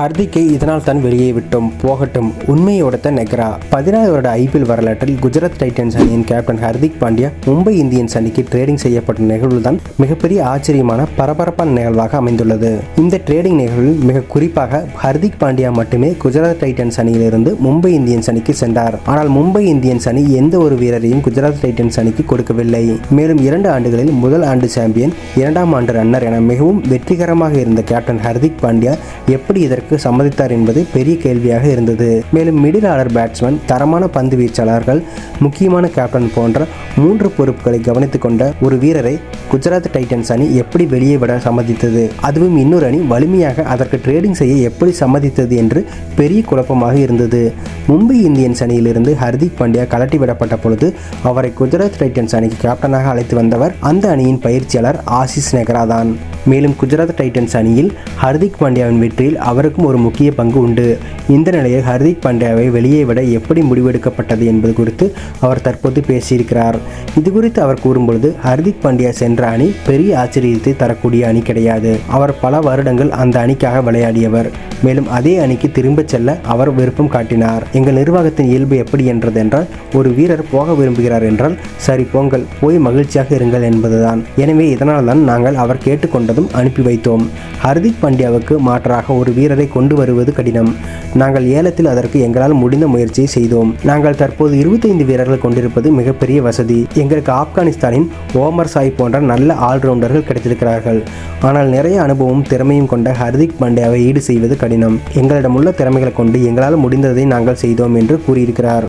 ஹர்திக்கை இதனால் தான் வெளியே விட்டோம் போகட்டும் உண்மையோட நெக்ரா பதினாறு வருட ஐபிஎல் வரலாற்றில் குஜராத் டைட்டன்ஸ் அணியின் கேப்டன் ஹர்திக் பாண்டியா மும்பை இந்தியன்ஸ் அணிக்கு ட்ரேடிங் செய்யப்பட்ட நிகழ்வு தான் மிகப்பெரிய ஆச்சரியமான பரபரப்பான நிகழ்வாக அமைந்துள்ளது. இந்த ட்ரேடிங் நிகழ்வில் மிக குறிப்பாக ஹர்திக் பாண்டியா மட்டுமே குஜராத் டைட்டன்ஸ் அணியிலிருந்து மும்பை இந்தியன்ஸ் அணிக்கு சென்றார். ஆனால் மும்பை இந்தியன்ஸ் அணி எந்த ஒரு வீரரையும் குஜராத் டைட்டன்ஸ் அணிக்கு கொடுக்கவில்லை. மேலும் இரண்டு ஆண்டுகளில் முதல் ஆண்டு சாம்பியன் இரண்டாம் ஆண்டு ரன்னர் என மிகவும் வெற்றிகரமாக இருந்த கேப்டன் ஹர்திக் பாண்டியா எப்படி இதற்கு சம்மதித்தார் என்பது பெரிய கேள்வியாக இருந்தது. மேலும் மிடில் ஆர்டர் பேட்ஸ்மேன் தரமான பந்து வீச்சாளர்கள் முக்கியமான கேப்டன் போன்ற மூன்று பொறுப்புகளை கவனித்துக் கொண்ட ஒரு வீரரை குஜராத் டைட்டன்ஸ் அணி எப்படி வெளியே விட சம்மதித்தது? அதுவும் இன்னொரு அணி வலிமையாக அதற்கு ட்ரேடிங் செய்ய எப்படி சம்மதித்தது என்று பெரிய குழப்பமாக இருந்தது. மும்பை இந்தியன்ஸ் அணியிலிருந்து ஹர்திக் பாண்டியா கலட்டி விடப்பட்ட பொழுது அவரை குஜராத் டைட்டன்ஸ் அணிக்கு கேப்டனாக அழைத்து வந்தவர் அந்த அணியின் பயிற்சியாளர் ஆசிஸ் நெகரா தான் மேலும் குஜராத் டைட்டன்ஸ் அணியில் ஹர்திக் பாண்டியாவின் வெற்றியில் அவருக்கும் ஒரு முக்கிய பங்கு உண்டு. இந்த நிலையில் ஹர்திக் பாண்டியாவை வெளியே விட எப்படி முடிவெடுக்கப்பட்டது என்பது குறித்து அவர் தற்போது பேசியிருக்கிறார். இது குறித்து அவர் கூறும்பொழுது ஹர்திக் பாண்டியா சென்ற அணி பெரிய ஆச்சரியத்தை தரக்கூடிய அணி கிடையாது. அவர் பல வருடங்கள் அந்த அணிக்காக விளையாடியவர். மேலும் அதே அணிக்கு திரும்பச் செல்ல அவர் விருப்பம் காட்டினார். எங்கள் நிர்வாகத்தின் இயல்பு எப்படி என்றதென்றால் ஒரு வீரர் போக விரும்புகிறார் என்றால் சரி போங்கள். போய் மகிழ்ச்சியாக இருங்கள் என்பதுதான். எனவே இதனால் தான் நாங்கள் அவர் கொண்டதும் அனுப்பி வைத்தோம். ஹர்திக் பாண்டியாவுக்கு மாற்றாக ஒரு வீரரை கொண்டு வருவது கடினம். நாங்கள் ஏலத்தில் அதற்கு எங்களால் முடிந்த முயற்சியை செய்தோம். நாங்கள் தற்போது இருபத்தைந்து வீரர்கள் கொண்டிருப்பது மிகப்பெரிய வசதி. எங்களுக்கு ஆப்கானிஸ்தானின் ஓமர் சாய் போன்ற நல்ல ஆல்ரவுண்டர்கள் கிடைத்திருக்கிறார்கள். ஆனால் நிறைய அனுபவமும் திறமையும் கொண்ட ஹர்திக் பாண்டியாவை ஈடு செய்வது கடினம். எங்களிடம் உள்ள திறமைகளை கொண்டு எங்களால் முடிந்ததை நாங்கள் செய்தோம் என்று கூறியிருக்கிறார்.